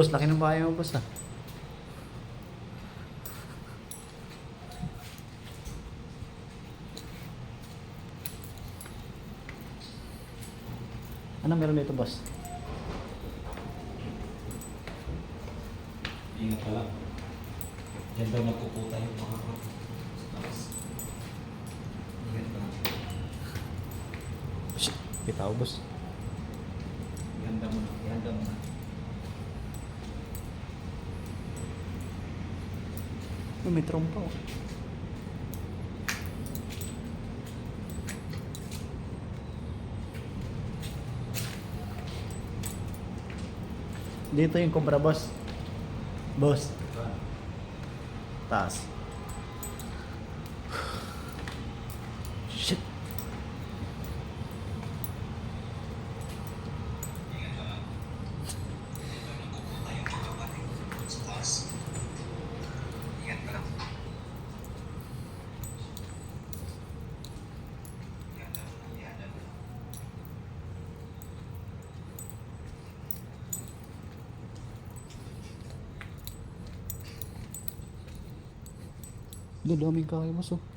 Boss, laki ng bahay mo, boss ah. Ano meron dito, boss? Ingat ka lang. Diyan daw magpuputa yung mga taas. Ingat ka lang. Shit, bitaw, boss. Ihanda mo na. Ihanda mo na. Oh, may trompa oh. Dito yung cobra boss. Boss, taas. Shit. Ingat ka lang. Ihanda mo na. Ihanda mo na. Hindi, daming oh.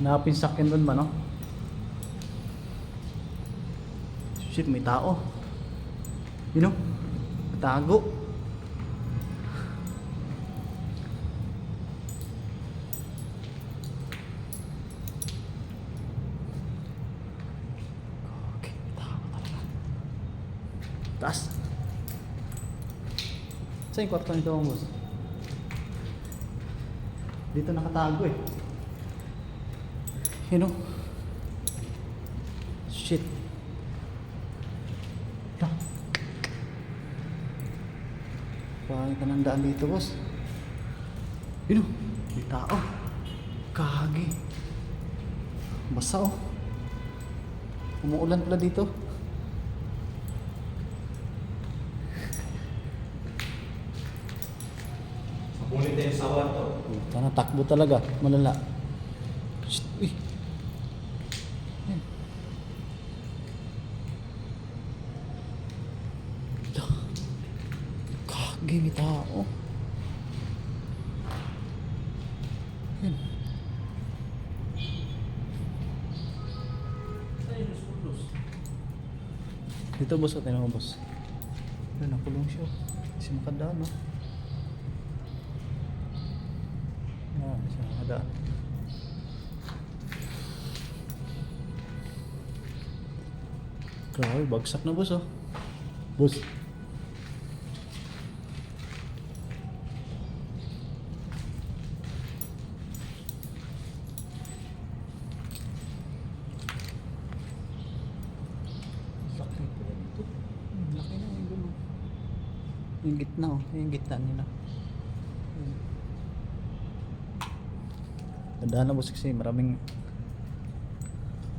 Hanapin sakyan doon ba, no? Shit, may tao. You know? Tago. Okay, tao talaga. Taas. Saan yung kwarto nito, boss? Dito nakatago eh. You know? Shit. Ah. Pangit na ng daan dito, boss. You know? May tao. Kagi. Basa oh. Umuulan pala dito. Na yung sawan to. Puta na, takbo talaga. Malala. Shit, uy. Kagi, may tao. Yan. Dito boss, at mo boss. Yan, nakulong siya. Kasi makadaan, no? Yan, siya makadaan. Grabe, bagsak na boss, oh. Boss. Hmm, na yung gitna, oh. Yung gitna nila. Tandaan na boss kasi maraming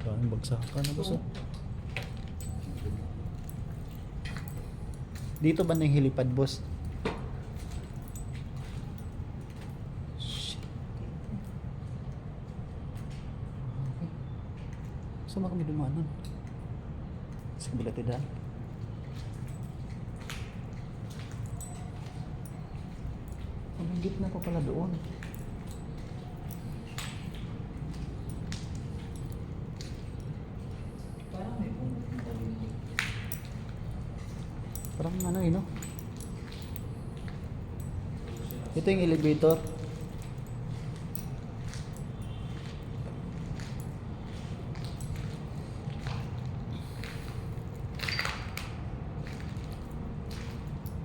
maraming bagsakan na boss, oh. Dito ba na yung helipad, boss? Shit. Okay. Saan ba kami dumanan? Sa kabila tayo daan. Ang gitna pa pala doon. Ito yung elevator.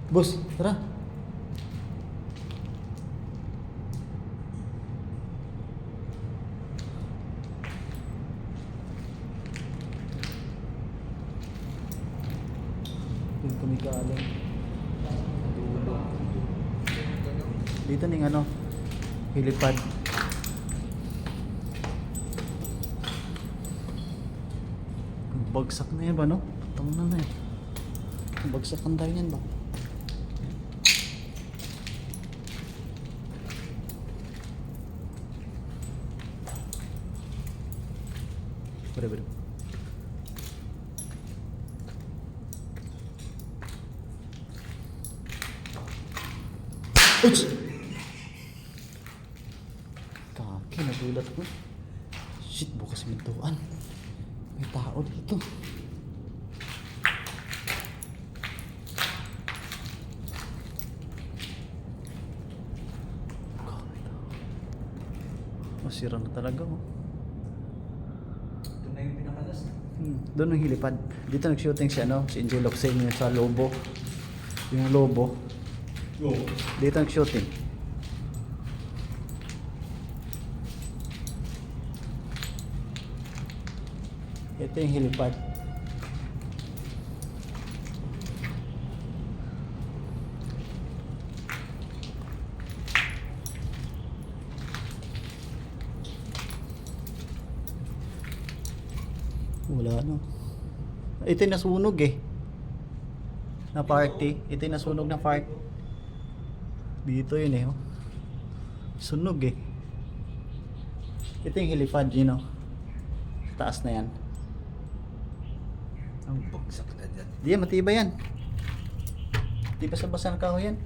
Bos, tara. Yung kumikaalam. Dito ning ano, hilipad. Bagsak na yan ba no? Tama na na eh. Bagsak ang tayo yan ba? Pwede, pwede. Uts! Nagulat ko. Shit, bukas mintuan. May tao dito. Masira na talaga oh. Ito na yung pinakalas. Hmm. Doon ang hilipad. Dito nag-shooting si ano, si Angel Locsin yung sa Lobo. Yung Lobo. Go. Dito nag-shooting. Ito yung hilipad. Wala no. Ito yung nasunog eh. Na party. Ito yung nasunog na park. Dito yun eh. Oh. Sunog eh. Ito yung helipad, you know. Taas na yan. Ang bagsak na dyan. Di yan, matibay yan. Di ba sa basa ng kahoy yan?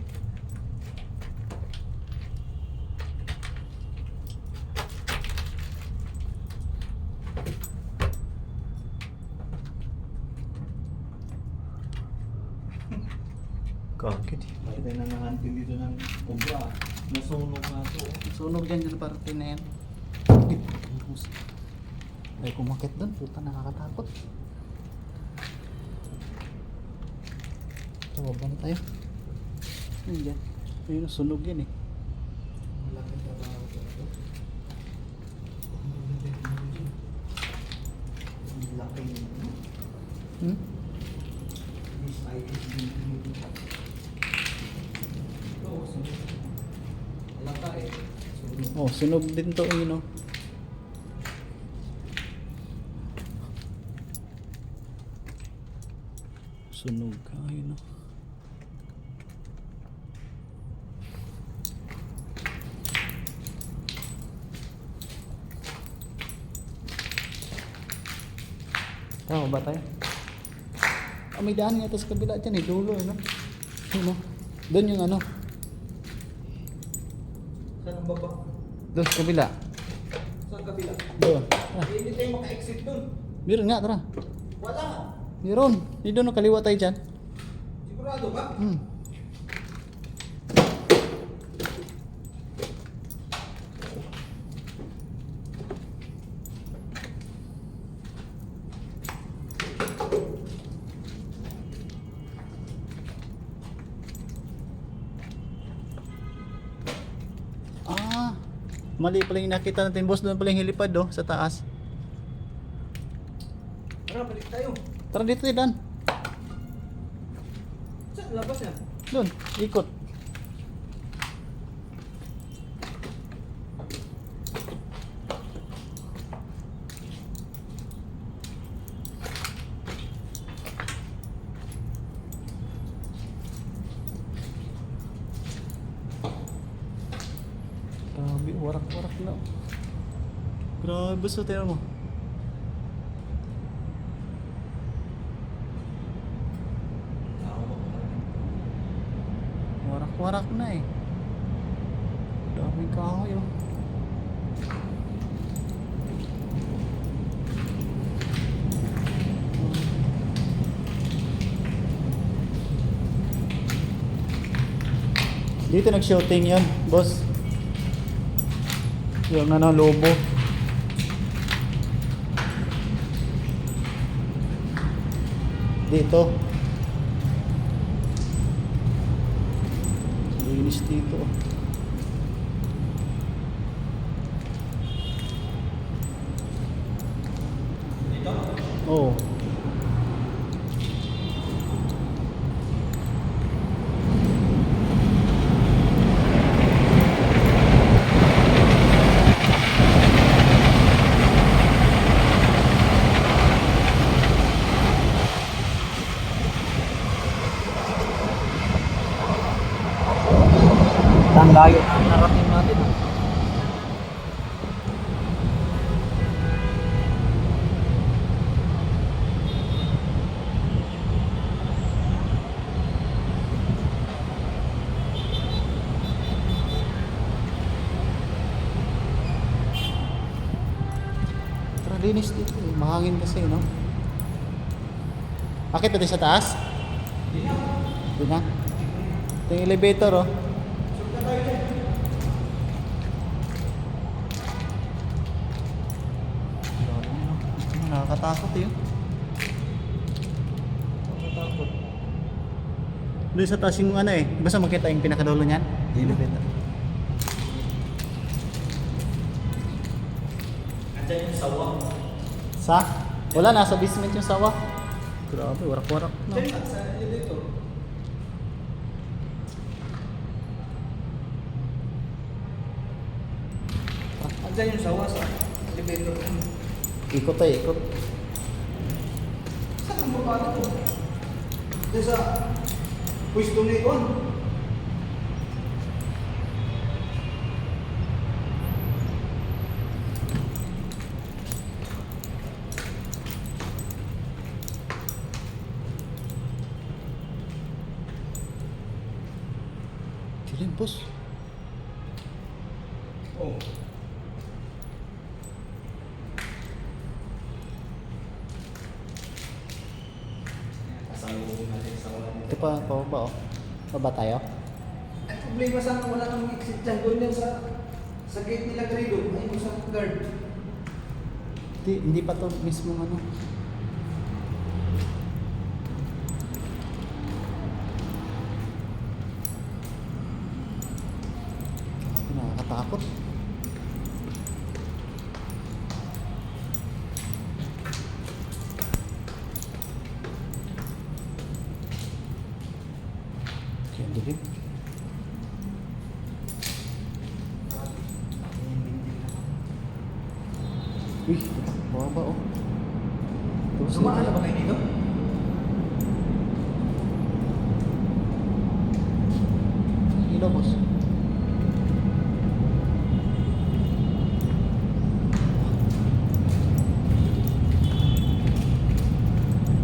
Kakit. Bakit tayo nangangantin dito ng kubra? Nasunog nga to. Sunog dyan dyan parte na yan. Ay, kumakit doon. Puta, nakakatakot. Tawaba na tayo. Dyan. Ayun, sunog yan eh. Hmm? Eh. Oh, sunog din to, you know. Sunog. Ayun, oh. Tama ba tayo? Ah, may daan nga ito sa kabila dyan eh. Dulo eh, no? Yun, no? Doon yung ano. Saan ang baba? Doon sa kabila. Saan kabila? Doon. Ah, Eh, Hindi tayo maka-exit dun. meron nga, tara. Wala. Meron. Di doon, no, kaliwa tayo dyan. Sigurado ka? Hmm. Mali pala yung nakita natin boss doon pala yung helipad oh, sa taas. Tara, balik tayo. Tara dito Dan. Saan labas yan? Doon, ikot. Grabe, warak-warak na. Grabe, basta tayo mo. Warak-warak na eh. Daming kahoy oh. Dito nag-shooting yun, boss. Yung ano, lobo. Dito. Linis dito. Dito? Oh. layo ang narating natin. ah. Tara, linis dito. eh. Mahangin kasi, no? Akit pwede sa taas? Hindi na. Ito yung elevator, oh. Nakakatakot, eh. Nakakatakot. Doon sa taas yung ano eh. Basta makita yung pinakadulo niyan. Yung elevator. Sa? Wala, nasa basement yung sawa. Grabe, warak-warak. No? Diyan sa elevator. Andyan yung sawa sa elevator. Ikot tayo, ikot. Saan ang baba na to? Diyan sa pwesto ni Ikon. Boss. Oh. Ito pa, pababa oh. Baba tayo? Ang problema sa wala nang exit dyan. Doon yan sa sa gate nila Grido. Ayun sa guard. Hindi, hindi pa to mismo ano. Grabe, Nakakatakot. Ang dilim. Uy, baba oh. Tapos na ba kayo dito? Ilaw, boss.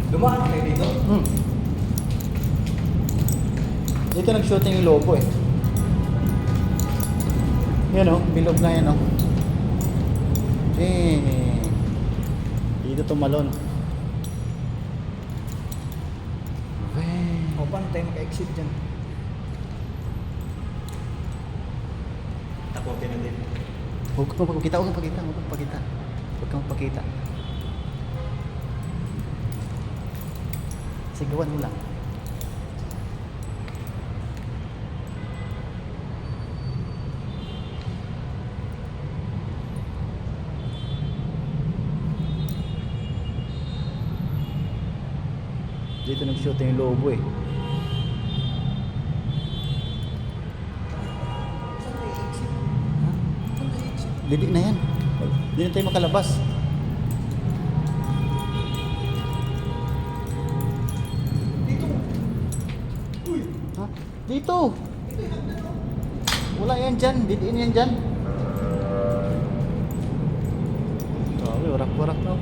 Dumaan na kayo dito? Hmm. Yung lobo eh. Yan oh, bilog na yan oh. Eh. Dito tumalon. O, paano tayo maka-exit dyan? Takotin na din. Huwag kang magpakita, huwag kang magpakita, huwag kang magpakita. Huwag kang magpakita. Sigawan mo lang. Nag-shoot yung lobo eh. Dili na yan. Hindi na tayo makalabas. Dito. Uy! Ha? Dito! Wala yan dyan. Didiin yan dyan. Grabe, warak-warak na.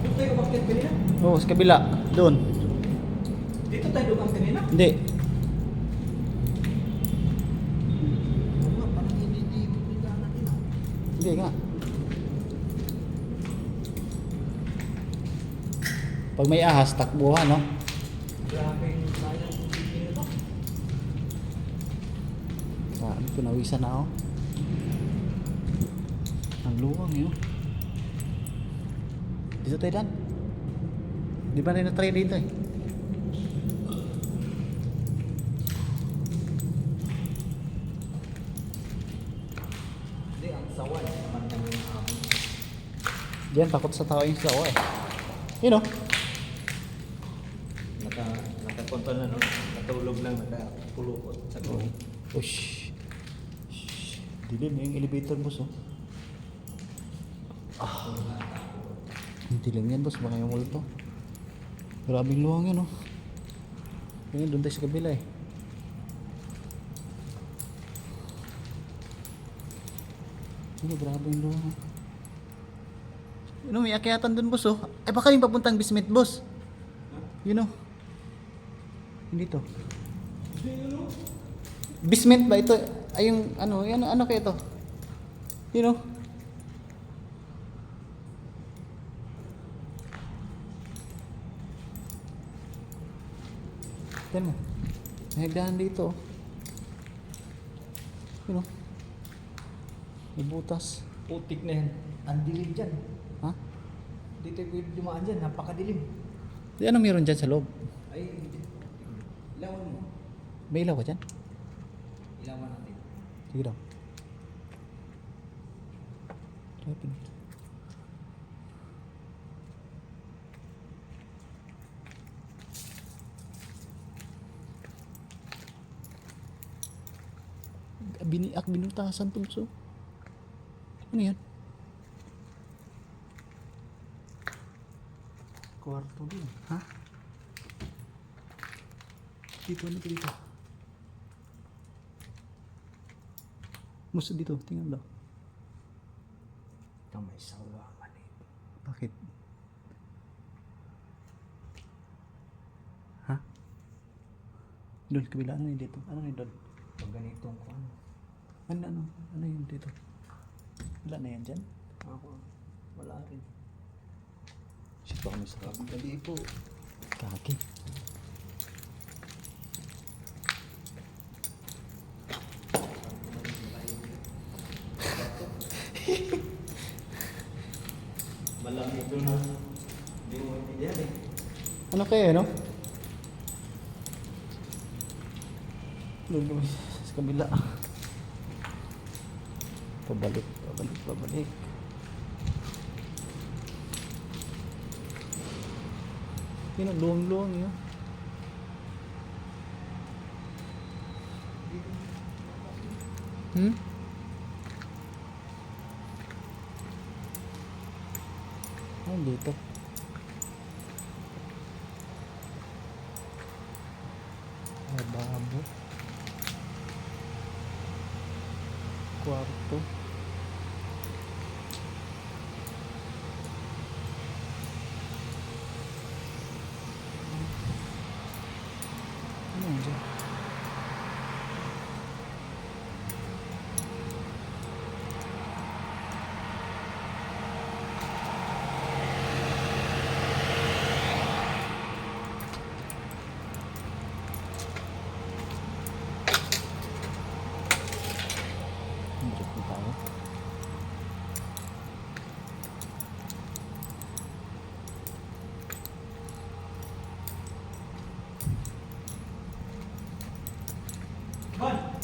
Dito tayo umakyat kanina? Oo, oh, sa kabila. Doon. Dito tayo dumaan kanina? Hindi. Hindi ah. Nga. Pag may ahas, no? Yung sayang kung dito nito. Grabe, pinawisan na ako. Ang luwang yun. Dito tayo dan. Di ba rin na-try dito eh? Hindi, ang sawa eh. Naman ng um, Diyan, takot sa tao yung sawa eh. Yun oh. naka, nakakontrol na no? Natulog lang, nakapulupot sa loob. Oh, shh. Shh. Dilim yung elevator boss oh. Ah. Dilim yan boss, baka yung multo. Grabing luwang yan oh. Tingin doon tayo sa kabila eh. Ano, grabe yung luha. Ano, may akyatan doon, boss, oh. Ay, baka yung papuntang basement, boss. You know. Hindi to. Basement ba ito? Ay, yung, ano, yan, ano kaya ito? You know. Yan mo. May hagdanan dito. oh. You know. May butas. Putik na yan. Ang dilim dyan. Ha? Dito yung dumaan dyan. Napakadilim. Di ano meron dyan sa loob? Ay, ilawan mo. May ilaw ka dyan? Ilawan natin. Sige daw. Open. Biniak binutasan pulso. Ano yan? Kwarto din. Ha? Dito, ano to dito? Musta dito, tingnan daw. Ito may sawangan eh. Bakit? Ha? Doon, kabila. Ano yun dito? Ano yun doon? Pag ganitong kung ano. Ano, ano? Ano yun dito? Wala na yan dyan? Ako, wala rin. Shit, baka may sarap. Dali po. Kaki. Malamig doon na. Hindi mo maintindihan eh. Ano kaya, no? Kami sa kabila. Pabalik, pabalik, pabalik. Yun ang luwang-luwang yun. Hmm? Ano dito? Lababo. Kwarto. Ano yun dyan? Diyan po tayo.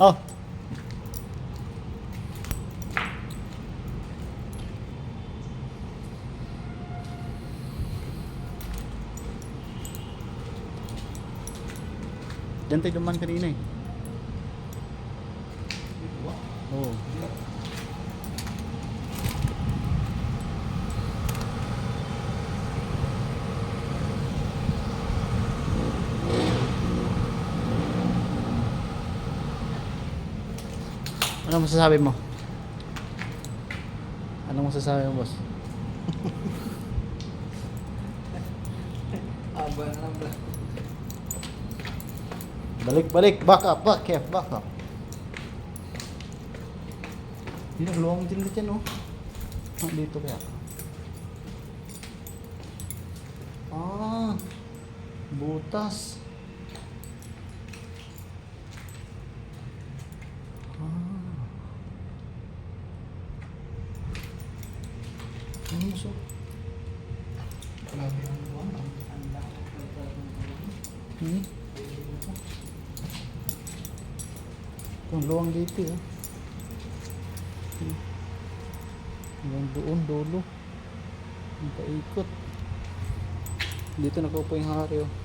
Oh. Diyan tayo duman kanina eh. Oo. Oh. Ano masasabi mo? Anong masasabi mo, boss? Aba na lang? Balik, balik. Back up, back up, back up. Hindi nagluwang din dyan, oh. Ah, dito kaya. Ah, butas. Ah. Ano mo so? Grabe ang luwan. Ang ang laki pa talaga ng luwan. Hmm? Dito, eh. Hmm. Hanggang doon, dulo. Ang paikot. Dito nakaupo yung hari, oh.